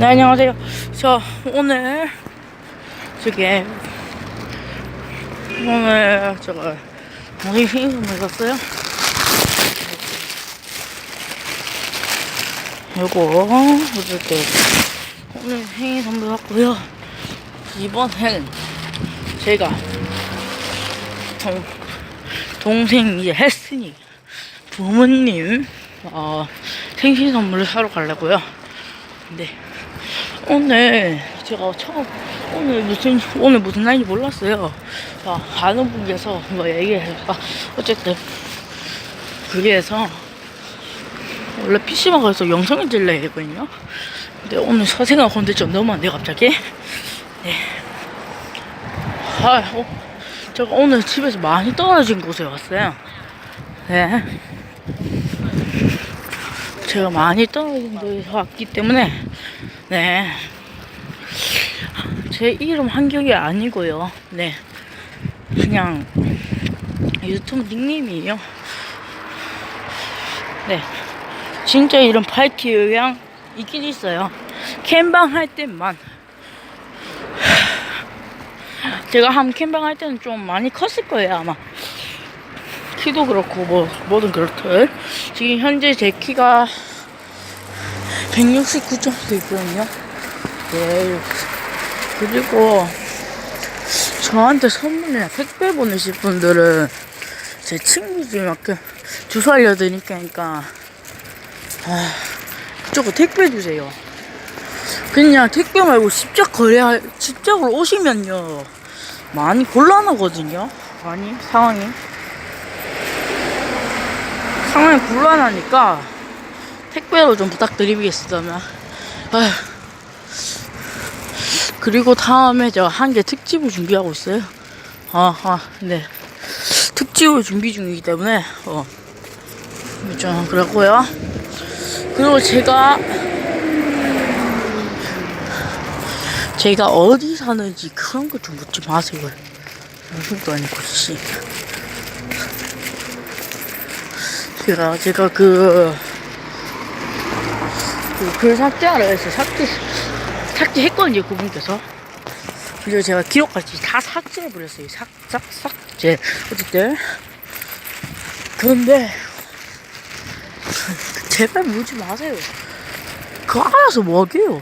네, 안녕하세요. 저, 오늘, 저기, 오늘, 저거, 생일 선물 샀어요. 요거, 어쨌든, 오늘 생일 선물 샀고요. 이번엔, 제가, 동, 동생 이제 했으니, 부모님, 어, 생신 선물을 사러 가려고요. 근데, 오늘 제가 처음 오늘 무슨 오늘 무슨 날인지 몰랐어요. 자, 아는 분께서 뭐 얘기해서 어쨌든 그게해서 원래 PC방 가서 영상을 찍으려 했거든요. 근데 오늘 사생활 컨텐츠 너무 안 돼 갑자기. 네. 아, 어, 제가 오늘 집에서 많이 떨어진 곳에 왔어요. 네. 제가 많이 떨어진 곳에서 왔기 때문에 네. 제 이름 한경이 아니고요. 네. 그냥 유튜브 닉네임이에요. 네. 진짜 이름 파이티 의향 있긴 있어요. 캠방 할 때만. 제가 한 캠방 할 때는 좀 많이 컸을 거예요, 아마. 키도 그렇고, 뭐, 뭐든 그렇듯. 지금 현재 제 키가 169점도 있거든요. 네. 그리고 저한테 선물이나 택배 보내실 분들은 제 친구 중에 막 주소 알려드리니까 아, 그쪽으로 택배 주세요. 그냥 택배 말고 직접 거래 직접으로 오시면요 많이 곤란하거든요. 많이 상황이 상황이 곤란하니까 택배로 좀 부탁드리겠습니다. 그리고 다음에 제가 한 개 특집을 준비하고 있어요. 아, 아, 네. 특집을 준비 중이기 때문에, 어, 좀 그렇고요. 그리고 제가, 제가 어디 사는지 그런 거 좀 묻지 마세요. 무슨도 아니고, 씨. 제가, 제가 그, 그글 삭제하라 해서 삭제, 삭제했거든요, 그분께서. 그리고 제가 기록까지 다 삭제해버렸어요. 삭, 삭, 삭제. 어쨌든. 그런데, 제발 물지 마세요. 그거 알아서 뭐 하게요.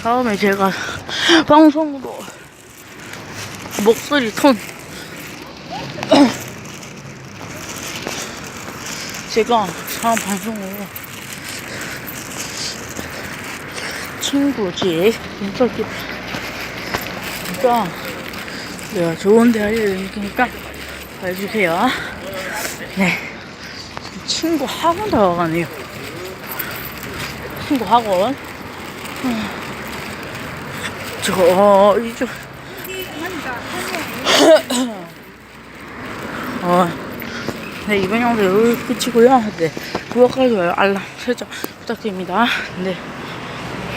다음에 제가 방송으로 목소리 톤 제가 다음 방송으로 친구 집 인터뷰 진짜 내가 좋은 데 알려드릴 테니까 봐주세요 네 친구 학원 다 가네요 친구 학원 어, 이쪽 어, 네, 이번 영상 여기 끝이고요. 네, 구독하기 좋아요, 알람 설정 부탁드립니다. 네,